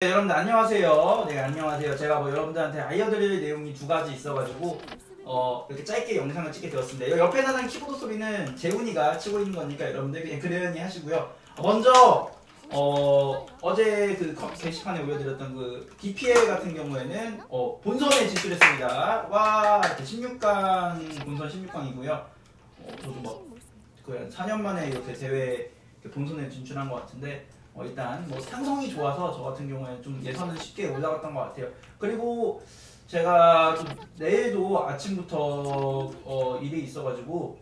네, 여러분들 안녕하세요. 네, 안녕하세요. 제가 뭐 여러분들한테 알려드릴 내용이 두 가지 있어가지고 어 이렇게 짧게 영상을 찍게 되었습니다. 여- 옆에 나는 키보드 소리는 재훈이가 치고 있는 거니까 여러분들 그냥 그러니 하시고요. 먼저 어 어제 그 컴- 게시판에 올려드렸던 그 DPL 같은 경우에는 어 본선에 진출했습니다. 와 16강 본선 16강이고요. 어, 저도 뭐 거의 한 4년 만에 이렇게 대회 이렇게 본선에 진출한 것 같은데 어, 일단 뭐 상성이 좋아서 저 같은 경우에 좀 예선은 쉽게 올라갔던 것 같아요. 그리고 제가 좀 내일도 아침부터 어, 일이 있어가지고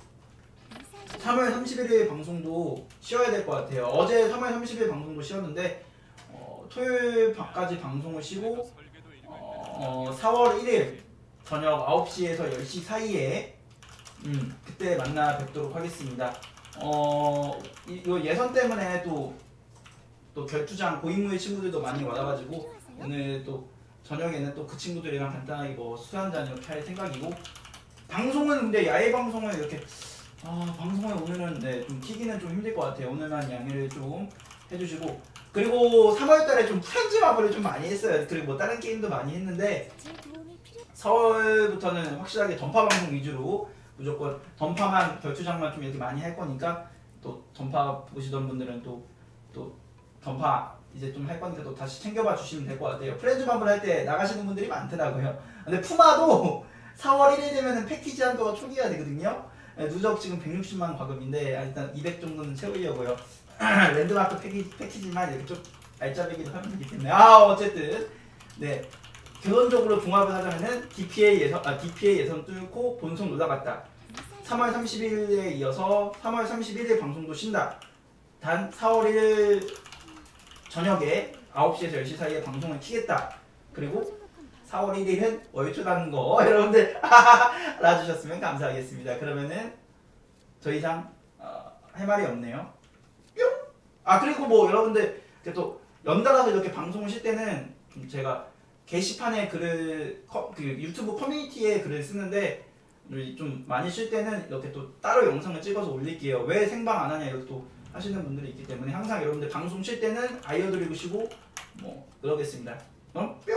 3월 31일 방송도 쉬어야 될 것 같아요. 어제 3월 30일 방송도 쉬었는데 어, 토요일까지 방송을 쉬고 어, 4월 1일 저녁 9시에서 10시 사이에 음, 그때 만나 뵙도록 하겠습니다. 어, 이, 이 예선 때문에 또, 또 결투장 고인물 친구들도 많이 와가지고 오늘 또 저녁에는 또 그 친구들이랑 간단하게 뭐 술 한잔 이렇게 할 생각이고 방송은 근데 야외 방송을 이렇게 아 방송을 오늘은 네, 좀 키기는 좀 힘들 것 같아요. 오늘만 양해를 좀 해주시고 그리고 3월달에 좀 프렌즈 마블을 좀 많이 했어요. 그리고 뭐 다른 게임도 많이 했는데 4월부터는 확실하게 던파 방송 위주로 무조건 던파만 결투장만 좀 이렇게 많이 할 거니까 또 던파 보시던 분들은 또또 던파 이제 좀할 거니까 또 다시 챙겨봐 주시면 될 것 같아요. 프렌즈 마블 할때 나가시는 분들이 많더라고요. 근데 푸마도 4월 1일 되면은 패키지 한도가 초기화 되거든요. 네, 누적 지금 160만 과금인데 아, 일단 200 정도는 채우려고요. 랜드마크 패키지, 패키지만 이렇게 좀 알짜배기도 하면 때문에 아 어쨌든 네 결론적으로 종합을 하자면은 DPA 예선 아 DPA 예선 뚫고 본선 올라갔다. 3월 30일에 이어서 3월 31일 방송도 쉰다. 단 4월 1일 저녁에 9시에서 10시 사이에 방송을 키겠다. 그리고 4월 1일은 월초라는 거 여러분들 알아주셨으면 감사하겠습니다. 그러면은 더 이상 어, 할 말이 없네요. 뿅! 아 그리고 뭐 여러분들 또 연달아서 이렇게 방송을 쉴 때는 좀 제가 게시판에 글을 커- 그 유튜브 커뮤니티에 글을 쓰는데 좀 많이 쉴 때는 이렇게 또 따로 영상을 찍어서 올릴게요. 왜 생방 안 하냐 이렇게 또 하시는 분들이 있기 때문에 항상 여러분들 방송 쉴 때는 알려드리고 쉬고 뭐 그러겠습니다. 어? 뿅!